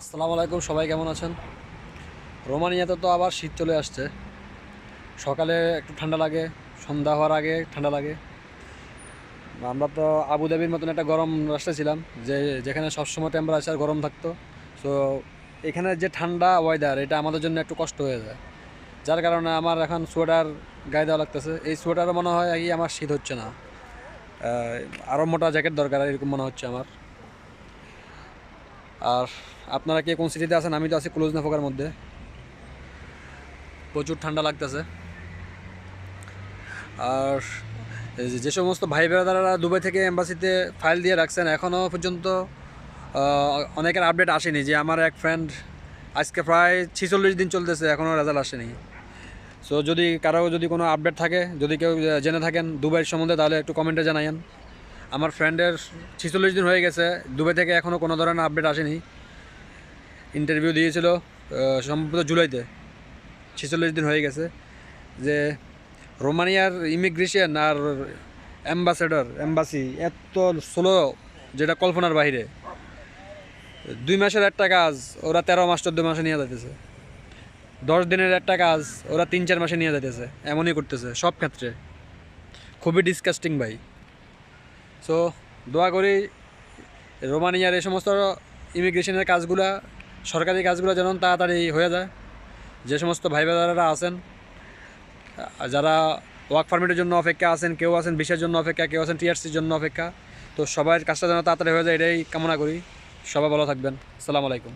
আসসালামু আলাইকুম, সবাই কেমন আছেন? রোমানিয়াতে তো আবার শীত চলে আসছে। সকালে একটু ঠান্ডা লাগে, সন্ধ্যা হওয়ার আগে ঠান্ডা লাগে। আমরা তো আবুধাবির মতন একটা গরম রাষ্ট্রে ছিলাম, যে যেখানে সবসময় টেম্পারেচার গরম থাকতো। তো এখানে যে ঠান্ডা ওয়েদার এটা আমাদের জন্য একটু কষ্ট হয়ে যায়। যার কারণে আমার এখন সোয়েটার গায়ে দেওয়া লাগতেছে। এই সোয়েটারও মনে হয় আমার শীত হচ্ছে না। আরও মোটা জ্যাকেট দরকার, এরকম মনে হচ্ছে আমার। আর আপনারা কে কোন সিটিতে আছেন? আমি তো আছি ক্লোজ নাফকার মধ্যে। প্রচুর ঠান্ডা লাগতেছে। আর যে- সমস্ত ভাই বেড়াদারা দুবাই থেকে এম্বাসিতে ফাইল দিয়ে রাখছেন এখনও পর্যন্ত অনেকের আপডেট আসেনি যে আমার এক ফ্রেন্ড আজকে প্রায় ছিচল্লিশ দিন চলতেছে এখনও রেজাল্ট আসেনি। সো যদি কারও যদি কোনো আপডেট থাকে, যদি কেউ জেনে থাকেন দুবাইয়ের সম্বন্ধে, তাহলে একটু কমেন্টে জানাইন আমার ফ্রেন্ডের ছিচল্লিশ দিন হয়ে গেছে। দুবাই থেকে এখনও কোনো ধরনের আপডেট আসেনি। ইন্টারভিউ দিয়েছিল সম্ভবত জুলাইতে। ছেচল্লিশ দিন হয়ে গেছে যে রোমানিয়ার ইমিগ্রেশন আর অ্যাম্বাসেডর অ্যাম্বাসি এত স্লো যেটা কল্পনার বাইরে দুই মাসের একটা কাজ, ওরা তেরো মাস, চোদ্দ মাসে নিয়ে যাইতেছে। দশ দিনের একটা কাজ, ওরা তিন চার মাসে নিয়ে যাইতেছে। এমনই করতেছে সব ক্ষেত্রে। খুবই ডিসকাস্টিং ভাই। সো দোয়া করি রোমানিয়ার এই সমস্ত ইমিগ্রেশনের কাজগুলা, সরকারি কাজগুলো যেন তাড়াতাড়ি হয়ে যায়। যে সমস্ত ভাই বোনেরা আছেন, যারা ওয়ার্ক পারমিটের জন্য অপেক্ষা আছেন, কেউ আছেন বিশের জন্য অপেক্ষা, কেউ আছেন টিআরসির জন্য অপেক্ষা, তো সবাই কাজটা যেন তাড়াতাড়ি হয়ে যায়, এটাই কামনা করি। সবাই ভালো থাকবেন। আসসালামু আলাইকুম।